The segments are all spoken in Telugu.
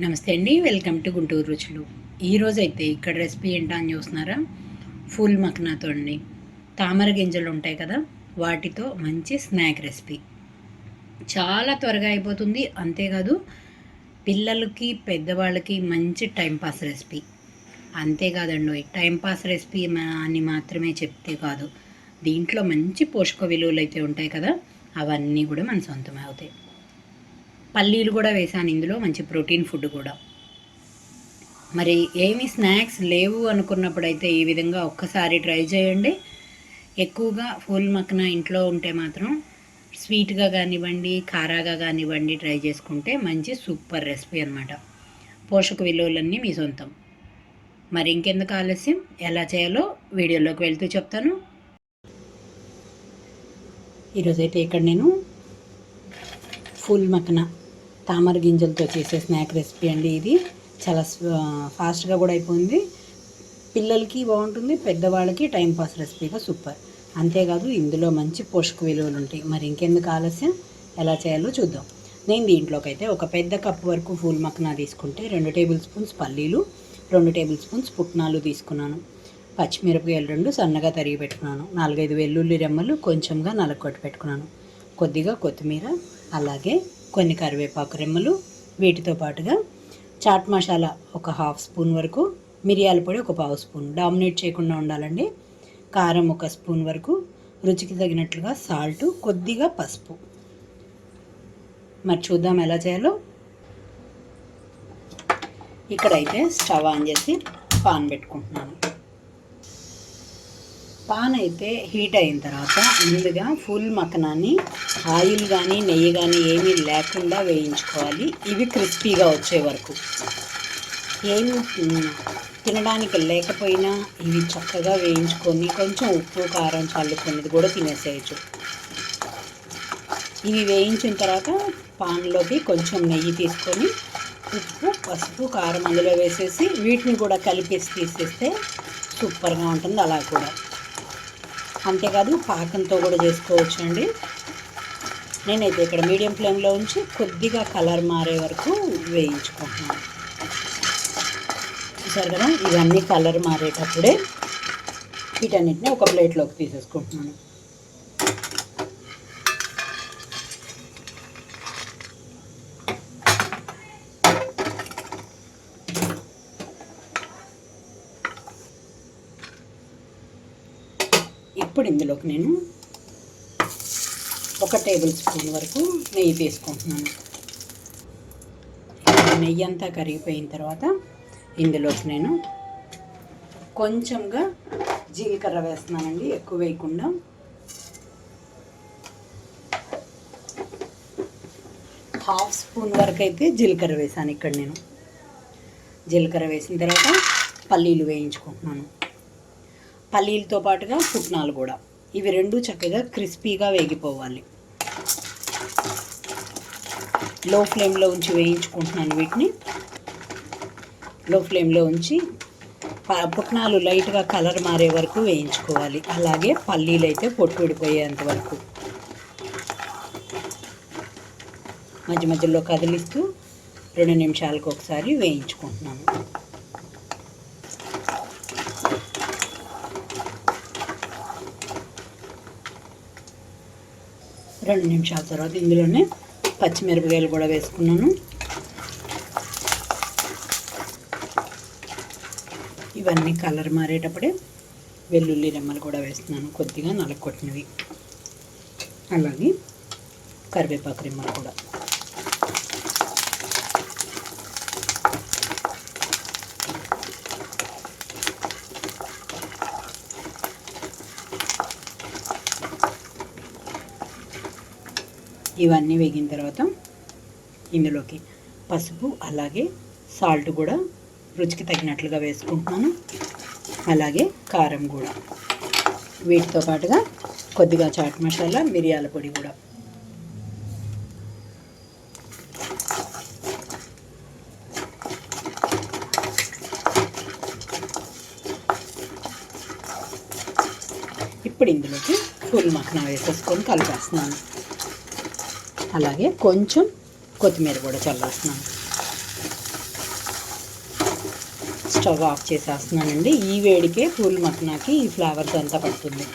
నమస్తే అండి వెల్కమ్ టు గుంటూరు రుచులు. ఈరోజు అయితే ఇక్కడ రెసిపీ ఏంటో అని చూస్తున్నారా? ఫుల్ మక్నాతో అండి. తామర గింజలు ఉంటాయి కదా వాటితో మంచి స్నాక్ రెసిపీ. చాలా త్వరగా అయిపోతుంది అంతేకాదు పిల్లలకి పెద్దవాళ్ళకి మంచి టైంపాస్ రెసిపీ. అంతేకాదండి టైంపాస్ రెసిపీ అని మాత్రమే చెప్తే కాదు. దీంట్లో మంచి పోషక విలువలు అయితే ఉంటాయి కదా అవన్నీ కూడా మన సొంతమే అవుతాయి. పల్లీలు కూడా వేసాను ఇందులో మంచి ప్రోటీన్ ఫుడ్ కూడా. మరి ఏమి స్నాక్స్ లేవు అనుకున్నప్పుడైతే ఈ విధంగా ఒక్కసారి ట్రై చేయండి. ఎక్కువగా ఫుల్ మక్కన ఇంట్లో ఉంటే మాత్రం స్వీట్గా కానివ్వండి కారాగా కానివ్వండి ట్రై చేసుకుంటే మంచి సూపర్ రెసిపీ అనమాట పోషక విలువలన్నీ మీ సొంతం. మరి ఇంకెందుకు ఆలస్యం? ఎలా చేయాలో వీడియోలోకి వెళ్తూ చెప్తాను. ఈరోజైతే ఇక్కడ నేను ఫుల్ మక్కన తామర గింజలతో చేసే స్నాక్ రెసిపీ అండి ఇది. చాలా ఫాస్ట్గా కూడా అయిపోయింది. పిల్లలకి బాగుంటుంది పెద్దవాళ్ళకి టైంపాస్ రెసిపీగా సూపర్ అంతేకాదు ఇందులో మంచి పోషక విలువలు ఉంటాయి. మరి ఇంకెందుకు ఆలస్యం? ఎలా చేయాలో చూద్దాం. నేను దీంట్లోకి అయితే ఒక పెద్ద కప్పు వరకు ఫూల్ మక్కన తీసుకుంటే రెండు టేబుల్ స్పూన్స్ పల్లీలు రెండు టేబుల్ స్పూన్స్ పుట్నాలు తీసుకున్నాను. పచ్చిమిరపకాయలు రెండు సన్నగా తరిగి పెట్టుకున్నాను. నాలుగైదు వెల్లుల్లి రెమ్మలు కొంచెంగా నలగొట్టి పెట్టుకున్నాను. కొద్దిగా కొత్తిమీర అలాగే కొన్ని కరివేపాకు రెమ్మలు వీటితో పాటుగా చాట్ మసాలా ఒక హాఫ్ స్పూన్ వరకు మిరియాల పొడి ఒక పావు స్పూన్. డామినేట్ చేయకుండా ఉండాలండి. కారం ఒక స్పూన్ వరకు రుచికి తగినట్లుగా సాల్ట్ కొద్దిగా పసుపు. మరి చూద్దాం ఎలా చేయాలో. ఇక్కడైతే స్టవ్ ఆన్ చేసి పాన్ పెట్టుకుంటున్నాను. పాన్ అయితే హీట్ అయిన తర్వాత ముందుగా ఫుల్ మక్కనాన్ని ఆయిల్ కానీ నెయ్యి కానీ ఏమీ లేకుండా వేయించుకోవాలి. ఇవి క్రిస్పీగా వచ్చే వరకు. ఏం తినడానికి లేకపోయినా ఇవి చక్కగా వేయించుకొని కొంచెం ఉప్పు కారం చల్లుకున్నది కూడా తినేసేయచ్చు. ఇవి వేయించిన తర్వాత పాన్లోకి కొంచెం నెయ్యి తీసుకొని ఉప్పు పసుపు కారం అందులో వేసేసి వీటిని కూడా కలిపేసి తీసేస్తే సూపర్గా ఉంటుంది. అలా కూడా. అంతేకాదు పాకంతో కూడా చేసుకోవచ్చు అండి నేనైతే ఇక్కడ మీడియం ఫ్లేమ్లో ఉంచి కొద్దిగా కలర్ మారే వరకు వేయించుకుంటున్నాను. చూసారు కదా? ఇవన్నీ కలర్ మారేటప్పుడే వీటన్నిటిని ఒక ప్లేట్లోకి తీసేసుకుంటున్నాను. ఇప్పుడు ఇందులోకి నేను ఒక టేబుల్ స్పూన్ వరకు నెయ్యి తీసుకుంటున్నాను. నెయ్యి అంతా కరిగిపోయిన తర్వాత ఇందులోకి నేను కొంచెంగా జీలకర్ర వేస్తున్నానండి ఎక్కువ వేయకుండా. హాఫ్ స్పూన్ వరకు అయితే జీలకర్ర వేసాను ఇక్కడ నేను. జీలకర్ర వేసిన తర్వాత పల్లీలు వేయించుకుంటున్నాను. పల్లీలతో పాటుగా పుట్నాలు కూడా. ఇవి రెండు చక్కగా క్రిస్పీగా వేగిపోవాలి. లో ఫ్లేమ్లో ఉంచి వేయించుకుంటున్నాను వీటిని. లో ఫ్లేమ్లో ఉంచి ప- పుట్నాలు లైట్గా కలర్ మారే వరకు వేయించుకోవాలి. అలాగే పల్లీలు అయితే పొట్టు విడిపోయేంత వరకు. మధ్య మధ్యలో కదిలిస్తూ రెండు నిమిషాలకు ఒకసారి వేయించుకుంటున్నాను. రెండు నిమిషాల తర్వాత ఇందులోనే పచ్చిమిరపకాయలు కూడా వేసుకున్నాను. ఇవన్నీ కలర్ మారేటప్పుడే వెల్లుల్లి రెమ్మలు కూడా వేస్తున్నాను. కొద్దిగా నలకొట్టినవి. అలాగే కరివేపాకు రెమ్మలు కూడా. ఇవన్నీ వేగిన తర్వాత ఇందులోకి పసుపు అలాగే సాల్ట్ కూడా రుచికి తగినట్లుగా వేసుకుంటున్నాను. అలాగే కారం కూడా. వీటితో పాటుగా కొద్దిగా చాట్ మసాలా మిరియాల పొడి కూడా. ఇప్పుడు ఇందులోకి ఫుల్ మక్కన వేసేసుకొని కలిపేస్తున్నాను. అలాగే కొంచెం కొత్తిమీర కూడా చల్లేస్తున్నాను. Stove off చేసేస్తున్నానండి. ఈ వేడికే పూల్ మటనాకి ఈ ఫ్లేవర్స్ అంతా పడుతుంది.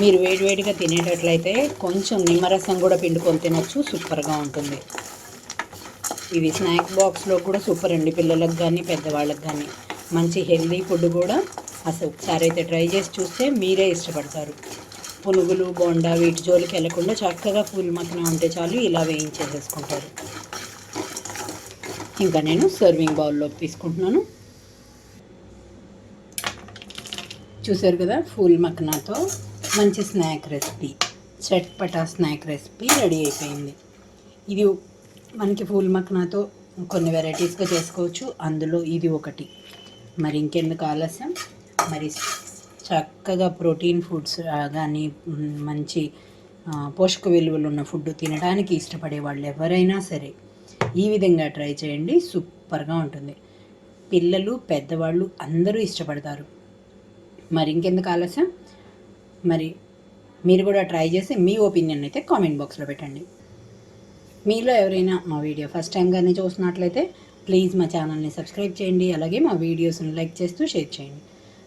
మీరు వేడివేడిగా తినేటట్లయితే కొంచెం నిమ్మరసం కూడా పిండుకొని తినొచ్చు. సూపర్గా ఉంటుంది. ఇది స్నాక్ బాక్స్లో కూడా సూపర్ అండి. పిల్లలకు కానీ పెద్దవాళ్ళకి కానీ మంచి హెల్దీ ఫుడ్ కూడా అసలు ఒకసారి అయితే ట్రై చేసి చూస్తే మీరే ఇష్టపడతారు. పునుగులు బోండా వీటి జోలికి వెళ్ళకుండా చక్కగా పూలు మక్కన ఉంటే చాలు ఇలా వేయించేసేసుకుంటారు. ఇంకా నేను సర్వింగ్ బౌల్లోకి తీసుకుంటున్నాను. చూసారు కదా ఫూల్ మక్నాతో మంచి స్నాక్ రెసిపీ చట్పటా స్నాక్ రెసిపీ రెడీ అయిపోయింది. ఇది మనకి ఫూల్ మక్నాతో కొన్ని వెరైటీస్గా చేసుకోవచ్చు. అందులో ఇది ఒకటి. మరి ఇంకెందుకు ఆలస్యం? మరి చక్కగా ప్రోటీన్ ఫుడ్స్ కానీ మంచి పోషక విలువలు ఉన్న ఫుడ్ తినడానికి ఇష్టపడే వాళ్ళు ఎవరైనా సరే ఈ విధంగా ట్రై చేయండి. సూపర్గా ఉంటుంది. పిల్లలు పెద్దవాళ్ళు అందరూ ఇష్టపడతారు. మరి ఇంకెందుకు ఆలస్యం? మరి మీరు కూడా ట్రై చేసి మీ ఒపీనియన్ అయితే కామెంట్ బాక్స్లో పెట్టండి. మీలో ఎవరైనా మా వీడియో ఫస్ట్ టైం కానీ చూసినట్లయితే ప్లీజ్ మా ఛానల్ని సబ్స్క్రైబ్ చేయండి. అలాగే మా వీడియోస్ని లైక్ చేస్తూ షేర్ చేయండి.